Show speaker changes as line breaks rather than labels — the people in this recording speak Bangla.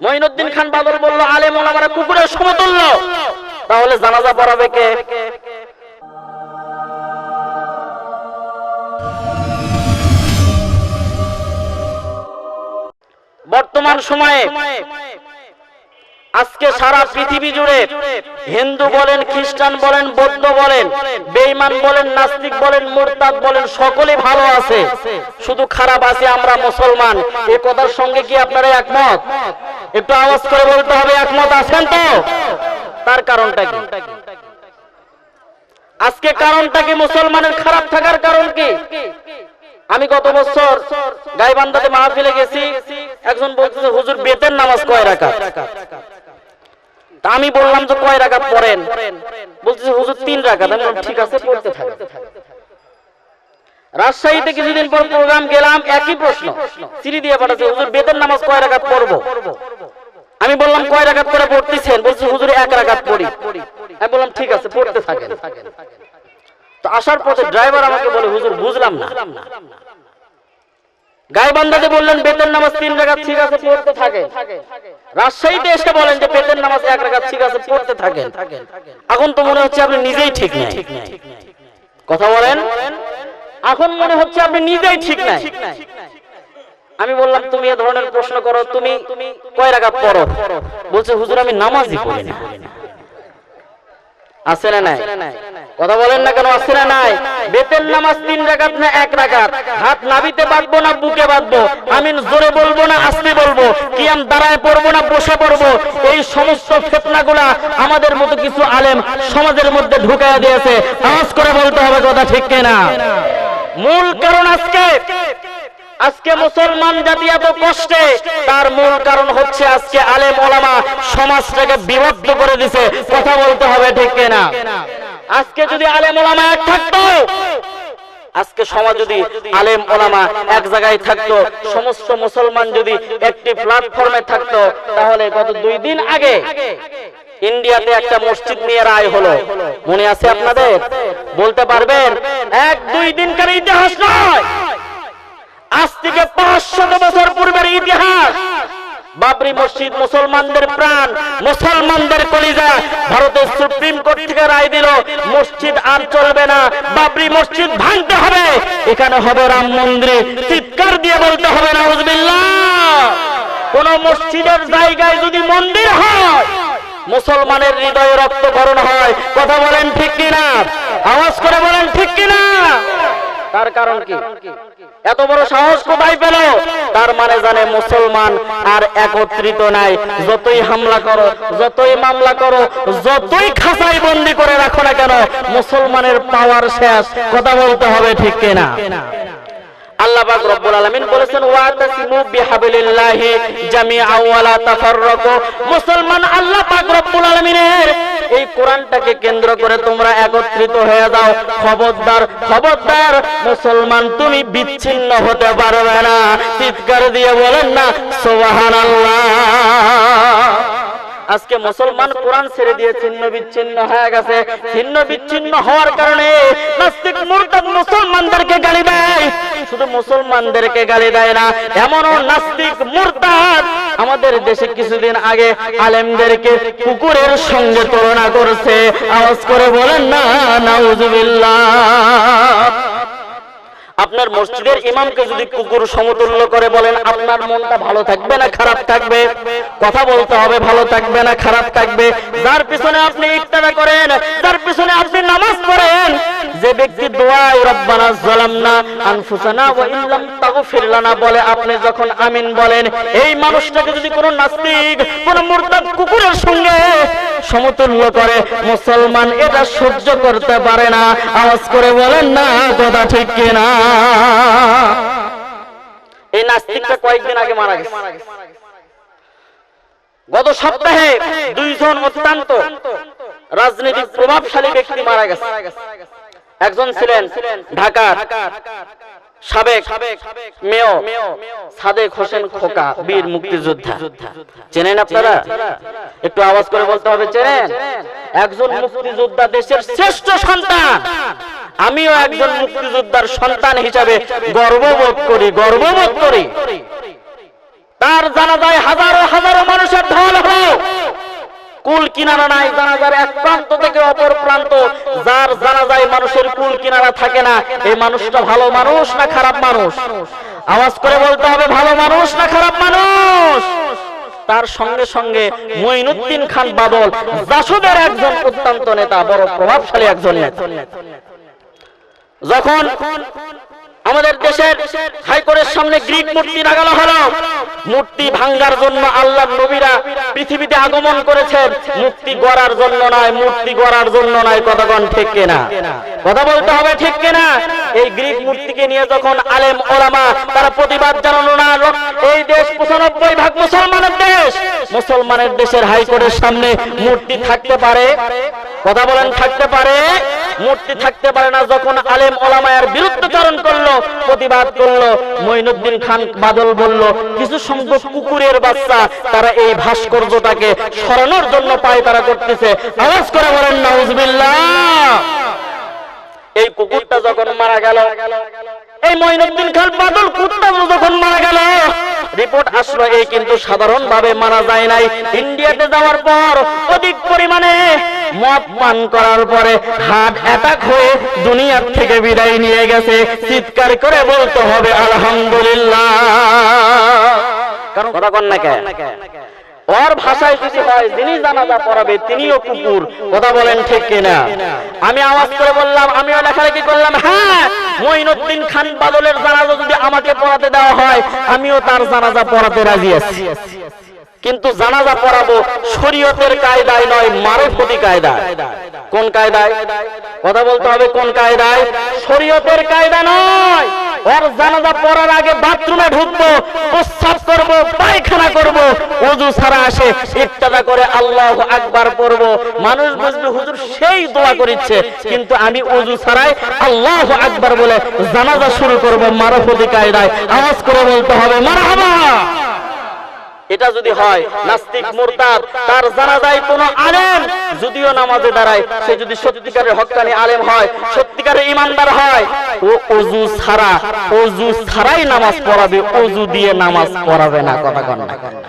মঈনুদ্দিন খান বাদল বলল আলেম ওলামারা কুকুরের সমতুল্য তাহলে জানাজা পড়াবে কে? বর্তমান সময়ে আজকে সারা পৃথিবী জুড়ে হিন্দু বলেন, খ্রিস্টান বলেন, বৌদ্ধ বলেন, বেঈমান বলেন, নাস্তিক বলেন, মুরতাদ বলেন সকলে ভালো আছে। শুধু খারাপ আছে আমরা মুসলমান। এ কথার সঙ্গে কি আপনারা একমত? একটু আওয়াজ করে বলতে হবে, একমত আছেন তো? তার কারণটা কি? আজকে কারণটা কি মুসলমানের খারাপ থাকার কারণ কি? আমি গত বছর গাইবান্ধাতে মাহফিলে গেছি, একজন বলতেছে, হুজুর, বেতের নামাজ কয় তা আমি বললাম যে, কয় রাকাত পড়েন? বলতেছে, হুজুর, তিন রাকাত। আমি ঠিক আছে, পড়তে থাকে। রাজশাহীতে কিছুদিন পর প্রোগ্রাম গেলাম, একই প্রশ্ন। চিঠি দিয়ে পাঠাচ্ছে, হুজুর, বেতের নামাজ কয় রাকাত পড়ব? আমি বললাম কয় রাকাত করে পড়তেছেন? বলছে, হুজুর, এক রাকাত পড়ি। আমি বললাম, ঠিক আছে, পড়তে থাকেন। তো আসার পথে ড্রাইভার আমাকে বলে, হুজুর, বুঝলাম না। গাইবান্ধাতে বললেন বেতন নামাজ তিন রাকাত ঠিক আছে, পড়তে থাকে রাজশাহীতে এসে বলেন যে বেতন নামাজ এক রাকাত ঠিক আছে, পড়তে থাকেন। এখন তো মনে হচ্ছে আপনি নিজেই ঠিক নাই। কথা বলেন? এখন মনে হচ্ছে আপনি নিজেই ঠিক নাই। আমি বললাম, তুমি এ ধরনের প্রশ্ন করো, তুমি কয় রাকাত পড়ো? বলছে, হুজুর, আমি নামাজই পড়ি না। না নাই? কথা বলেন না কেন না নাই? বেতের নামাজ তিন রাকাত না এক রাকাত? হাত নাবিতে বাঁধবো না, বুকে বাঁধবো? আমি জোরে বলব না, আস্তে বলব? কিয়াম দাঁড়ায় পড়ব না, বসে পড়ব? এই সমস্ত ফেতনাগুলা আমাদের মতো কিছু আলেম সমাজের মধ্যে ঢুকাইয়া দিয়েছে। আওয়াজ করে বলতে হবে কথা ঠিক কিনা? মূল কারণ আজকে আজকে মুসলমান জাতি এত কষ্টে, তার মূল কারণ হচ্ছে আজকে আলেম ওলামা সমাজটাকে বিভক্ত করে দিছে। কথা বলতে হবে ঠিক না আজকে যদি আলেম ওলামা এক থাকতো, আজকে সমাজ যদি আলেম ওলামা এক জায়গায় থাকতো, সমস্ত মুসলমান যদি একটি প্ল্যাটফর্মে থাকতো, তাহলে গত দুই দিন আগে ইন্ডিয়াতে একটা মসজিদ নিয়ে রায় হলো। মনে আছে আপনাদের? বলতে পারবেন, এক দুই দিনকার ইতিহাস নয়। আজ থেকে পাঁচশত বছর পূর্বের ইতিহাস। বাবরি মসজিদ মুসলমানদের প্রাণ, মুসলমানদের কলিজা। ভারতের সুপ্রিম কোর্ট থেকে রায় দিল, মসজিদ আর চলবে না, বাবরি মসজিদ ভাঙতে হবে। এখানে হবে রাম মন্দির চিৎকার দিয়ে বলতে হবে না কোন মসজিদের জায়গায় যদি মন্দির হয়, মুসলমানের হৃদয়ে রক্তকরণ হয়, কথা বলেন ঠিক কিনা? আওয়াজ করে বলেন ঠিক কিনা? তার কারণ কি? এত বড় সাহস কোথায় পেল? তার মানে জানে মুসলমান আর একত্রিত নাই। যতই হামলা করো, যতই মামলা করো, যতই খাসাই বন্দি করে রাখো না কেন, মুসলমানের পাওয়ার শেষ। কথা বলতে হবে ঠিক কিনা? আল্লাহ রব্বুল আলামিন বলেছেন মুসলমান আল্লাহ রব্বুল আলামিনের কোরআনটাকে কেন্দ্র করে তোমরা একত্রিত হয়ে যাও। খবরদার খবরদার, মুসলমান, তুমি বিচ্ছিন্ন হতে পারবে না। চিৎকার দিয়ে বলেন না, সুবহানাল্লাহ। আজকে মুসলমান কোরআন ছেড়ে দিয়ে ছিন্ন বিচ্ছিন্ন হয়ে গেছে। ছিন্ন বিচ্ছিন্ন হওয়ার কারণে নাস্তিক, মুরতাদ মুসলমানদেরকে গালি দেয়। শুধু মুসলমানদেরকে গালি দেয় না, এমনও নাস্তিক, মুরতাদ আমাদের দেশে কিছুদিন আগে আলেমদেরকে কুকুরের সঙ্গে তুলনা করছে। আওয়াজ করে বলেন, না, নাউজুবিল্লাহ। আপনার মসজিদের ইমামকে যদি কুকুর সমতুল্য করে বলেন, আপনার মনটা ভালো থাকবে না, খারাপ থাকবে? কথা বলতে হবে, ভালো থাকবে না, খারাপ থাকবে? যার পিছনে আপনি ইফতারা করেন, যার পিছনে আপনি নামাজ পড়েন যে ব্যক্তি দোয়া রব্বানা জালামনা আনফুসানা ওয়া ইল্লাম তাগফির লানা বলে, আপনি যখন আমিন বলেন, এই মানুষটাকে যদি কোনো নাস্তিক, কোন মুরতাদ কুকুরের সঙ্গে সমতুল্য করে, মুসলমান এটা সহ্য করতে পারে না। আওয়াজ করে বলেন, না, কথা ঠিক কিনা? এই নাস্তিকটা কয়েকদিন আগে মারা গেছে। গত সপ্তাহে দুইজন অত্যন্ত রাজনৈতিক প্রভাবশালী ব্যক্তি মারা গেছে। একজন ছিলেন ঢাকার সাবেক মেয় সাদেক হোসেন খোকা, বীর মুক্তিযোদ্ধা। চেনেন আপনারা? একটু আওয়াজ করে বলতে হবে, চেনেন? একজন মুক্তিযোদ্ধা দেশের শ্রেষ্ঠ সন্তান। আমিও একজন মুক্তিযোদ্ধার সন্তান হিসাবে গর্ববোধ করি গর্ববোধ করি। তার জানাজায় হাজারো হাজারো মানুষের হল। কুল কিনারা নাই জানাজার এক প্রান্ত থেকে অপর প্রান্ত, যার জানাজায় মানুষের কুল কিনারা থাকে না, এই মানুষটা ভালো মানুষ না খারাপ মানুষ? আওয়াজ করে বলতে হবে, ভালো মানুষ না খারাপ মানুষ? তার সঙ্গে সঙ্গে মঈনুদ্দিন খান বাদল, জাসদের একজন অত্যন্ত নেতা, বড় প্রভাবশালী একজন নেতা। যখন আমাদের দেশের হাইকোর্টের সামনে গ্রিক মূর্তি লাগানো হলো। মূর্তি ভাঙ্গার জন্য আল্লাহ নবীরা পৃথিবীতে আগমন করেছেন। মূর্তি গড়ার জন্য নয়, মূর্তি গড়ার জন্য নয় কতক্ষণ ঠিক কিনা? কথা বলতে হবে ঠিক কিনা? এই গ্রিক মূর্তিকে নিয়ে যখন আলেম ওলামা তারা প্রতিবাদ জানানো না এই দেশ পঁচানব্বই ভাগ মুসলমানের দেশ। মুসলমানের দেশের হাইকোর্টের সামনে মূর্তি থাকতে পারে? কথা বলেন, থাকতে পারে? মূর্তি থাকতে পারে না যখন আলেম ওলামায়ের বিরুদ্ধচারণ করল, প্রতিবাদ করল, মঈনুদ্দিন খান বাদল বলল, কিছু সংখ্যক কুকুরের বাচ্চা তারা এই ভাস্কর্যটাকে সরানোর জন্য পায় তারা করতেছে। আওয়াজ করে বলেন, নাউজবিল্লাহ। এই কুকুরটা যখন মারা গেল, এই মঈনুদ্দিন খান বাদল কুত্তা যখন মারা গেল রিপোর্ট আসলো এই কিন্তু সাধারণ ভাবে মারা যায় নাই। ইন্ডিয়াতে যাওয়ার পর অধিক পরিমাণে মদ পান করার পরে হার্ট অ্যাটাক হয়ে দুনিয়ার থেকে বিদায় নিয়ে গেছে। চিৎকার করে বলতে হবে, আলহামদুলিল্লাহ। কারণ কথা কন না কেন? ওর ভাষায় যদি হয় যিনি জানাজা পড়াবে তিনিও কুকুর। কথা বলেন ঠিক কিনা? আমি আওয়াজ করে বললাম, আমিও লেখালেখি করলাম হ্যাঁ মঈনুদ্দিন খান বাদলের জানাজা যদি আমাকে পড়াতে দেওয়া হয়, আমিও তার জানাজা পড়াতে রাজি আছি। কিন্তু জানাজা পড়াবো শরীয়তের কায়দায় নয়, মারফতি কায়দায়। কোন কায়দায়? কথা বলতে হবে কোন কায়দায়? শরীয়তের কায়দা নয়। ওর জানাজা পড়ার আগে বাথরুমে ঢুকবো, প্রস্রাব করব, পায়খানা করব ওযু ছাড়া আসে ইফতাদা করে আল্লাহ আকবার পড়ব। মানুষ বুঝবে হুজুর সেই দোয়া করিচ্ছে, কিন্তু আমি ওযু ছাড়াই আল্লাহ আকবার বলে জানাজা শুরু করব মারফতি কায়দায়। আওয়াজ করে বলতে হবে, মারহাবা! এটা যদি হয় নাস্তিক মোরতাদ তার জানাজায় কোনো আলেম যদিও নামাজে দাঁড়ায় সে যদি সত্যিকারের হকানি আলেম হয় সত্যিকারের ইমানদার হয় ও অজু ছাড়া অজু ছাড়াই নামাজ পড়াবে অজু দিয়ে নামাজ পড়াবে না। কথা কন না।